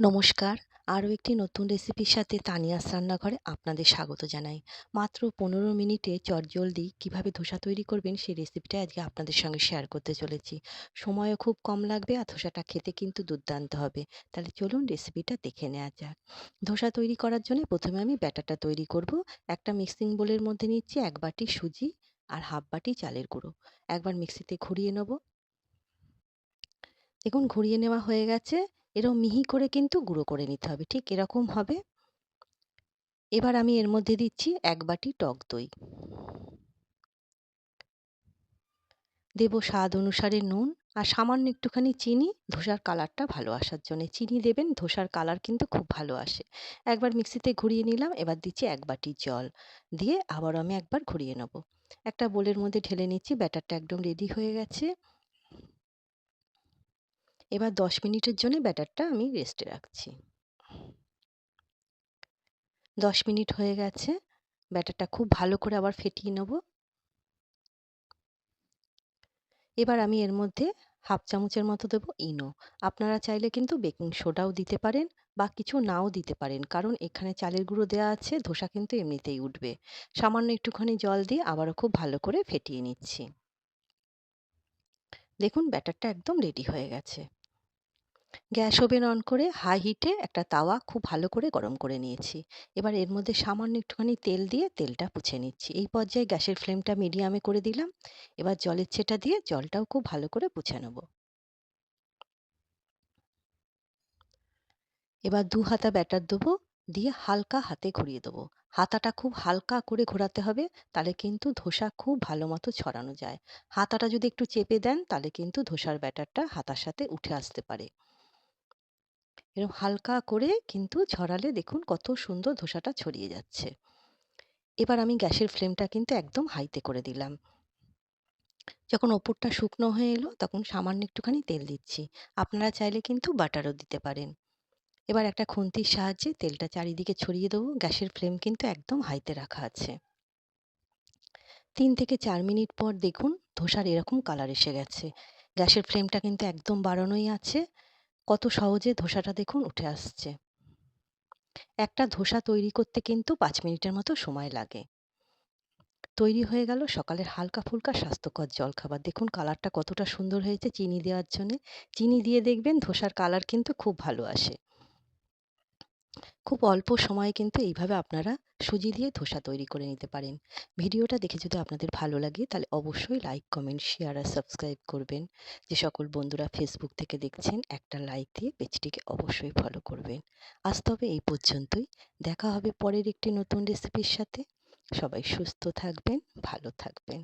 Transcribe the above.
নমস্কার। আরও একটি নতুন রেসিপির সাথে তানিয়াস রান্নাঘরে আপনাদের স্বাগত জানাই। মাত্র পনেরো মিনিটে চটজলদি কীভাবে ধোসা তৈরি করবেন সেই রেসিপিটা আজকে আপনাদের সঙ্গে শেয়ার করতে চলেছি। সময়ও খুব কম লাগবে আর ধোসাটা খেতে কিন্তু দুর্দান্ত হবে। তাহলে চলুন রেসিপিটা দেখে নেওয়া যাক। ধোসা তৈরি করার জন্য প্রথমে আমি ব্যাটারটা তৈরি করব। একটা মিক্সিং বোলের মধ্যে নিচ্ছি এক বাটি সুজি আর হাফ বাটি চালের গুঁড়ো। একবার মিক্সিতে ঘুরিয়ে নেব। দেখুন, ঘুরিয়ে নেওয়া হয়ে গেছে। এরকম মিহি করে কিন্তু গুঁড়ো করে নিতে হবে। ঠিক এরকম হবে। এবার আমি এর মধ্যে দিচ্ছি এক বাটি টক দই। দেব স্বাদ অনুসারে নুন আর সামান্য একটুখানি চিনি। ধোসার কালারটা ভালো আসার জন্য চিনি দেবেন। ধোসার কালার কিন্তু খুব ভালো আসে। একবার মিক্সিতে ঘুরিয়ে নিলাম। এবার দিচ্ছি এক বাটি জল। দিয়ে আবার আমি একবার ঘুরিয়ে নেব। একটা বোলের মধ্যে ঢেলে নিচ্ছি। ব্যাটারটা একদম রেডি হয়ে গেছে। এবার দশ মিনিটের জন্য ব্যাটারটা আমি রেস্টে রাখছি। দশ মিনিট হয়ে গেছে, ব্যাটারটা খুব ভালো করে আবার ফেটিয়ে নেব। এবার আমি এর মধ্যে হাফ চামচের মতো দেবো ইনো। আপনারা চাইলে কিন্তু বেকিং সোডাও দিতে পারেন বা কিছু নাও দিতে পারেন, কারণ এখানে চালের গুঁড়ো দেওয়া আছে, ধোসা কিন্তু এমনিতেই উঠবে। সামান্য একটুখানি জল দিয়ে আবারও খুব ভালো করে ফেটিয়ে নিচ্ছি। দেখুন ব্যাটারটা একদম রেডি হয়ে গেছে। গ্যাস ওভেন অন করে হাই হিটে একটা তাওয়া খুব ভালো করে গরম করে নিয়েছি। এবার এর মধ্যে সামান্য একটুখানি তেল দিয়ে তেলটা পুছে নিচ্ছি। এই পর্যায়ে গ্যাসের ফ্লেমটা মিডিয়ামে করে দিলাম। এবার জলের ছেটা দিয়ে জলটাও খুব ভালো করে পুছে নেব। এবার দু হাতা ব্যাটার দেবো, দিয়ে হালকা হাতে ঘুরিয়ে দেবো। হাতাটা খুব হালকা করে ঘোরাতে হবে, তাহলে কিন্তু ধোসা খুব ভালো মতো ছড়ানো যায়। হাতাটা যদি একটু চেপে দেন, তাহলে কিন্তু ধোসার ব্যাটারটা হাতার সাথে উঠে আসতে পারে। এরকম হালকা করে কিন্তু ছড়ালে দেখুন কত সুন্দর ধোসাটা ছড়িয়ে যাচ্ছে। এবার আমি গ্যাসের ফ্লেমটা কিন্তু একদম হাইতে করে দিলাম। যখন ওপরটা শুকনো হয়ে এলো তখন সামান্য একটুখানি তেল দিচ্ছি। আপনারা চাইলে কিন্তু বাটারও দিতে পারেন। এবার একটা খুন্তির সাহায্যে তেলটা চারিদিকে ছড়িয়ে দেবো। গ্যাসের ফ্লেম কিন্তু একদম হাইতে রাখা আছে। তিন থেকে চার মিনিট পর দেখুন ধোসার এরকম কালার এসে গেছে। গ্যাসের ফ্লেমটা কিন্তু একদম বাড়ানোই আছে। কত সহজে ধোসাটা দেখুন উঠে আসছে। একটা ধোসা তৈরি করতে কিন্তু পাঁচ মিনিটের মতো সময় লাগে। তৈরি হয়ে গেল সকালের হালকা ফুলকা স্বাস্থ্যকর জলখাবার। দেখুন কালারটা কতটা সুন্দর হয়েছে চিনি দেওয়ার জন্যে। চিনি দিয়ে দেখবেন ধোসার কালার কিন্তু খুব ভালো আসে। খুব অল্প সময়ে কিন্তু এইভাবে আপনারা সুজি দিয়ে ধোসা তৈরি করে নিতে পারেন। ভিডিওটা দেখে যদি আপনাদের ভালো লাগে, তাহলে অবশ্যই লাইক কমেন্ট শেয়ার আর সাবস্ক্রাইব করবেন। যে সকল বন্ধুরা ফেসবুক থেকে দেখছেন, একটা লাইক দিয়ে পেজটিকে অবশ্যই ফলো করবেন। আজ তবে এই পর্যন্তই। দেখা হবে পরের একটি নতুন রেসিপির সাথে। সবাই সুস্থ থাকবেন, ভালো থাকবেন।